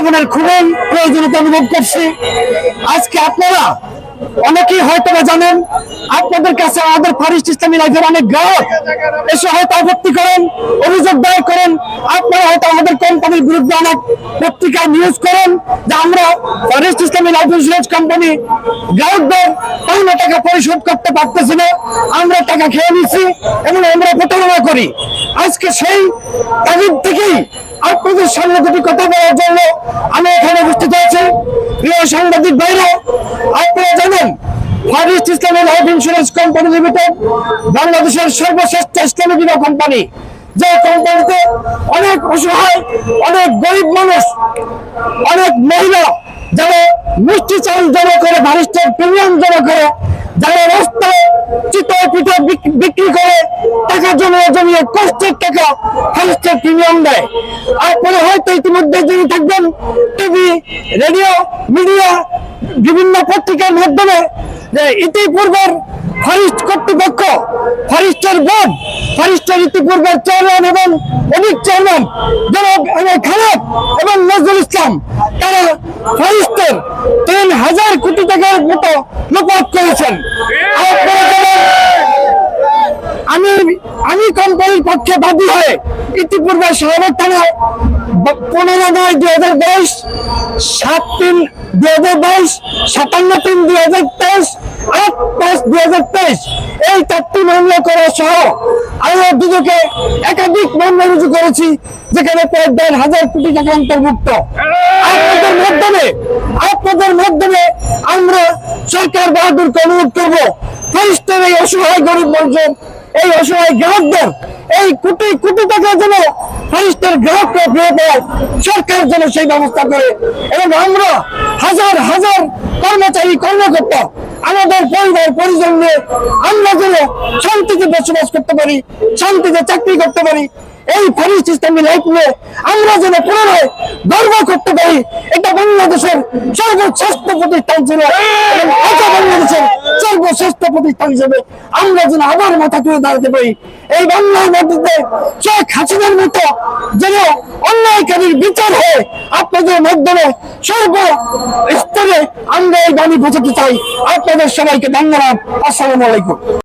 সংস্থাপনের খুবই প্রয়োজনীয়তা অনুভব করছি। আজকে আপনারা অনেকেই হয়তো জানেন, আপনাদের কাছে আমাদের ফারিস্ট ইসলামী লাইফের অনেক গ্রাহক এসে হয়তো আপত্তি করেন, অভিযোগ দায়ের করেন, আপনারা হয়তো আমাদের কোম্পানির বিরুদ্ধে অনেক পত্রিকায় নিউজ করেন যে আমরা ফরেস্ট ইসলামী লাইফ ইন্স্যুরেন্স কোম্পানি গ্রাহকদের পাওনা টাকা পরিশোধ করতে পারতেছি না, আমরা টাকা খেয়ে নিচ্ছি এবং আমরা প্রতারণা করি। আজকে সেই তাগিদ থেকেই আপনাদের সামনে দুটি কথা বলার জন্য আমি এখানে উপস্থিত আছি। প্রিয় সাংবাদিক বাইরে আপনারা জানেন কোম্পানি লিমিটেড বাংলাদেশের সর্বশ্রেষ্ঠ ইসলামী বীমা কোম্পানি যে কোম্পানিতে অনেক অসহায়, অনেক গরিব মানুষ, অনেক মহিলা, যারা মিষ্টি চাল জমা করে ফারিস্টের প্রিমিয়াম জমা করে, যারা রাস্তায় চিতয় পিঠে বিক- বিক্রি করে টাকা জমিয়ে জমিয়ে কষ্টের টাকা ফারিস্টের প্রিমিয়াম দেয়। আপনারা হয়তো ইতিমধ্যে জেনে থাকবেন টিভি রেডিও মিডিয়া বিভিন্ন পত্রিকার মাধ্যমে যে ইতিপূর্বের ফরিস্ট কর্তৃপক্ষ, ফরিস্টের বোর্ড, ফরিস্টের ইতিপূর্বের চেয়ারম্যান এবং অনেক চেয়ারম্যান, জনাব খালেদ এবং নজরুল ইসলাম, তারা ফরিস্টের তিন হাজার কোটি টাকার মতো লোপাট করেছেন। আমি আমি কোম্পানির পক্ষে বাদী হয়ে ইতিপূর্বে শাহবাগ থানায় পনেরো নয় দুই হাজার বাইশ, সাত তিন দুই হাজার বাইশ, সাতান্ন তিন দুই হাজার তেইশ, আট পাঁচ দুই হাজার তেইশ। এই চারটি মামলা করা সহ আরও দুদকে একাধিক মামলা রুজু করেছি, যেখানে প্রায় দেড় হাজার কোটি টাকা অন্তর্ভুক্ত। আপনাদের মাধ্যমে আপনাদের মাধ্যমে আমরা সরকার বাহাদুরকে অনুরোধ করব ফরিস্টের এই অসহায় গরিব মানুষের এই অসহায় গ্রাহকদের, এই কোটি কোটি টাকা যেন ফরিস্টের গ্রাহককে ফিরে পায় সরকার যেন সেই ব্যবস্থা করে। এবং আমরা হাজার হাজার কর্মচারী, কর্মকর্তা, আমাদের পরিবার, পরিজন আমরা যেন শান্তিতে বসবাস করতে পারি, শান্তিতে চাকরি করতে পারি এই ইসলামী লাইফ আমরা যেন পুনরায় গর্ব করতে পারি, এটা বাংলাদেশের সর্বশ্রেষ্ঠ প্রতিষ্ঠান ছিল। এটা বাংলাদেশের সর্বশ্রেষ্ঠ প্রতিষ্ঠান হিসেবে আমরা যেন আবার মাথা তুলে দাঁড়াতে পারি। এই বাংলার মধ্যে শেখ হাসিনার মতো যেন অন্যায়কারীর বিচার হয়ে আপনাদের মাধ্যমে সর্ব স্তরে আমরা এই বাণী বোঝাতে চাই। আপনাদের সবাইকে ধন্যবাদ। আসসালামু আলাইকুম।